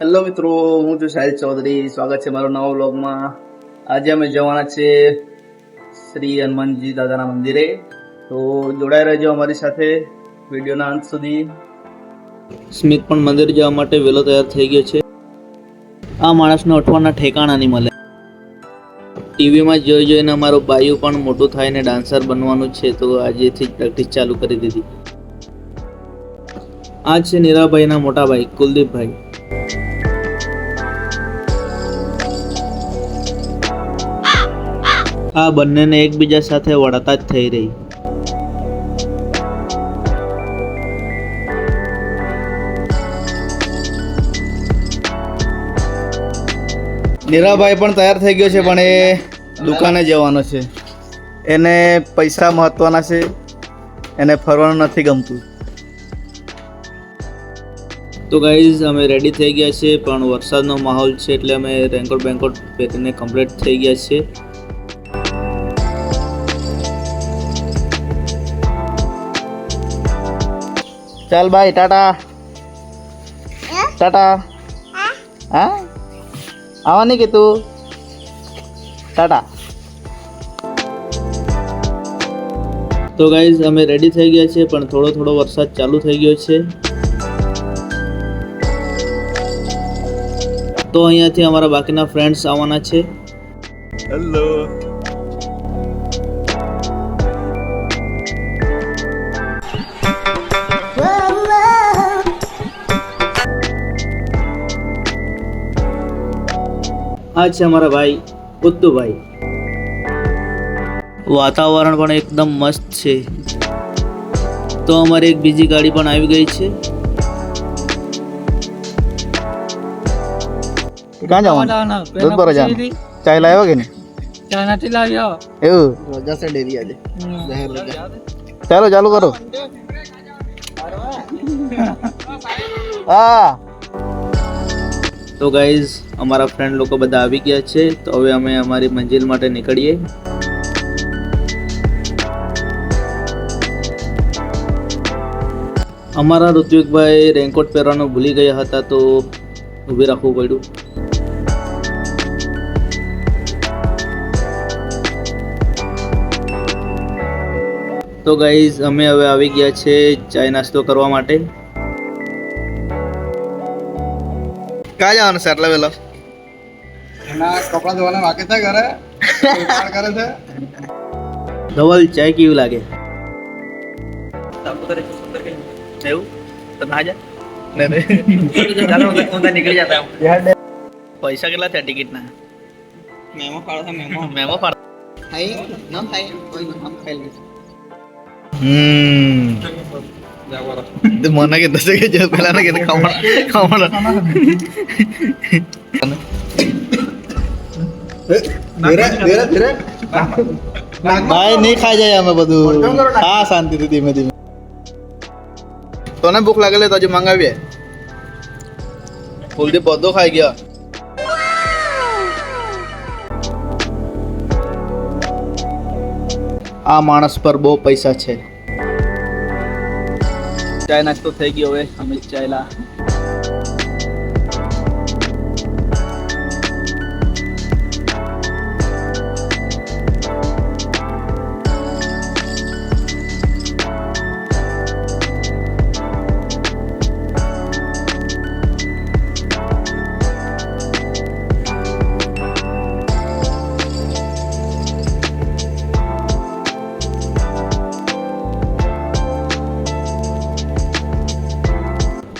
Hello મિત્રો, હું છું સાહિલ ચૌધરી. સ્વાગત છે મારો નવો વ્લોગમાં. આજે અમે જવાના છે શ્રી હનુમાનજી દાદાના મંદિરે. તો જોડાઈ રહેજો અમારી સાથે વિડીયોના અંત સુધી. સ્મિત પણ મંદિર જવા માટે વહેલો તૈયાર થઈ ગયો છે. આ માણસને અઠવાના ઠેકાણા નહીં મળે. ટીવીમાં જોઈ જોઈને અમારો ભાઈઓ પણ મોટું થાય ને ડાન્સર બનવાનું છે, તો આજેથી પ્રેક્ટિસ ચાલુ કરી દીધી. આ છે નીરાભાઈના મોટા ભાઈ કુલદીપભાઈ. આ બંનેને એકબીજા સાથે વળતા જ થઈ રહી. નીરાભાઈ પણ તૈયાર થઈ ગયો છે, પણ એ દુકાને જવાનો છે. એને પૈસા મહત્વના છે. એને ફરવાનું નથી ગમતું. તો ગાઈઝ અમે રેડી થઈ ગયા છે પણ વરસાદનો માહોલ છે એટલે અમે રેનકોટ બેનકોટ પહેરીને કમ્પ્લીટ થઈ ગયા છે ચાલ ભાઈ ટાટા. ટાટા. હા? આવવાની કે તું? ટાટા. તો ગાઈઝ અમે રેડી થઈ ગયા છે પણ થોડો થોડો વરસાદ ચાલુ થઈ ગયો છે. તો અહીંયાથી અમારા બાકીના ફ્રેન્ડ્સ આવવાના છે. હેલો આ છે અમારા ભાઈ ઉત્તુભાઈ વાતાવરણ પણ એકદમ મસ્ત છે. તો અમારી એક બીજી ગાડી પણ આવી ગઈ છે. ક્યાં જવાનું દૂધ ભરવા જવાનું ચાય લાવ્યો કે નહીં? નથી લાવ્યો. એવું? રજા છે ડેરી આજે. ચાલો ચાલુ કરો. હા. તો ગાઈઝ અમારા ફ્રેન્ડ લોકો બધા આવી ગયા છે. તો હવે અમે અમારી મંજિલ માટે નીકળીએ. અમારા ઋત્વિકભાઈ રેનકોટ પહેરવાનું ભૂલી ગયા હતા તો ઊભી રાખવું પડ્યું. તો ગાઈઝ અમે હવે આવી ગયા છે ચાય નાસ્તો કરવા માટે. ક્યાં જવાનું છે આટલા વેલા કપડા ધોવાના બાકી છે ઘરે. કરે છે. ધવલ ચાય કેવી લાગે? એવું? તો ના જા નીકળી જતા પૈસા કેટલા થયા ટિકિટના? મેમો ફાળો છે મેમો. મેમો ફાળો થાય નામ થાય કોઈ નામ ખાઈ લે હમ તે મને કે દસે કે જો પેલા ને કે ખાવણ ખાવણ ધીરે ધીરે ધીરે ભાઈ નહીં ખાઈ જાય અમે બધું હા શાંતિથી ધીમે ધીમે તને ભૂખ લાગેલી તો હજુ મંગાવીએ કુલદીપ બધો ખાઈ ગયા આ માણસ પર બહુ પૈસા છે. ચાય નાસ્તો થઈ ગયો હવે. અમે ચાયલા.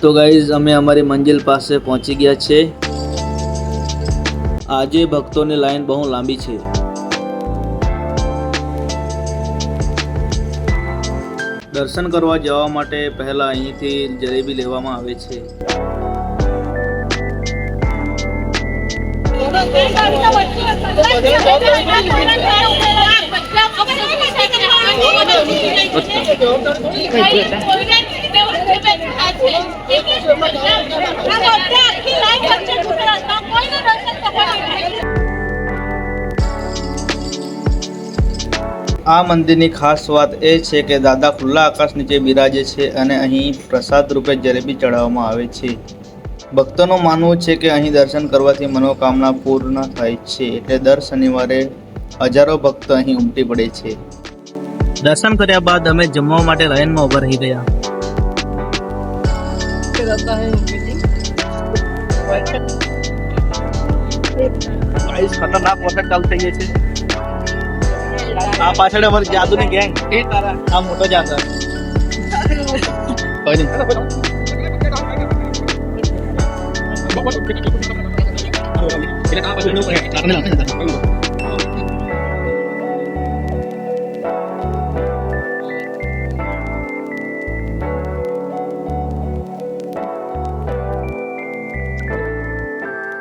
તો ગાઈઝ અમે અમારી મંજિલ પાસે પહોંચી ગયા છે. આજે ભક્તોની લાઈન બહુ લાંબી છે. દર્શન કરવા જવા માટે પહેલા અહીંથી જલેબી લેવામાં આવે છે. અચ્છા. આ મંદિરની ખાસ વાત એ છે કે દાદા ખુલ્લા આકાશ નીચે બિરાજે છે અને અહીં પ્રસાદ રૂપે જલેબી ચડાવવામાં આવે છે. ભક્તોનું માનવું છે કે અહીં દર્શન કરવાથી મનોકામના પૂર્ણ થાય છે એટલે દર શનિવારે હજારો ભક્તો અહીં ઉમટી પડે છે. દર્શન કર્યા બાદ અમે જમવા માટે લાઇનમાં ઊભા રહી ગયા. ખતરનાક વરસાદ ચાલુ થઈ ગયો છે આ પાછળ અમારી જાદુની ગેંગ આ મોટો જાદુ કોઈ નહીં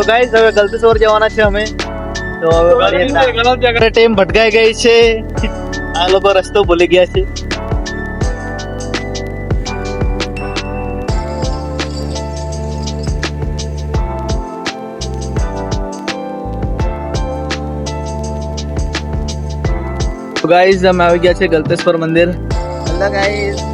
તો ગાઈઝ હવે ગલતેશ્વર જવાના છે અમે. તો હવે ટાઈમ ભટકાઈ ગઈ છે. આ લોકો રસ્તો ભૂલી ગયા છે. ગાઈઝ અમે આવી ગયા છે ગલતેશ્વર મંદિર. હેલો ગાઈઝ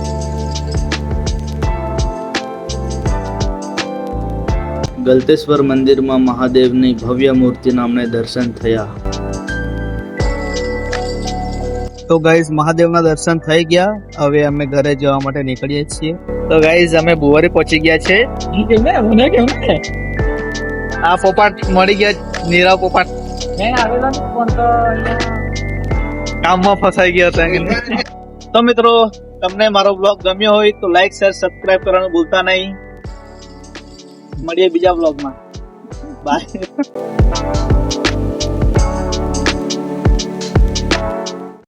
ગલતેશ્વર મંદિરમાં મહાદેવની ભવ્ય મૂર્તિના અમને દર્શન થયા. તો ગાઈઝ મહાદેવના દર્શન થઈ ગયા. હવે અમે ઘરે જવા માટે નીકળીએ છીએ. તો ગાઈઝ અમે બુવારી પહોંચી ગયા છે. આ પોપાટ મળી ગયા નીરા પોપાટ. કામમાં ફસાઈ ગયા હતા તો મિત્રો, તમને મારો બ્લોગ ગમ્યો હોય તો લાઈક શેર સબસ્ક્રાઇબ કરવાનું ભૂલતા નહીં. મળીએ બીજા બ્લોગમાં બાય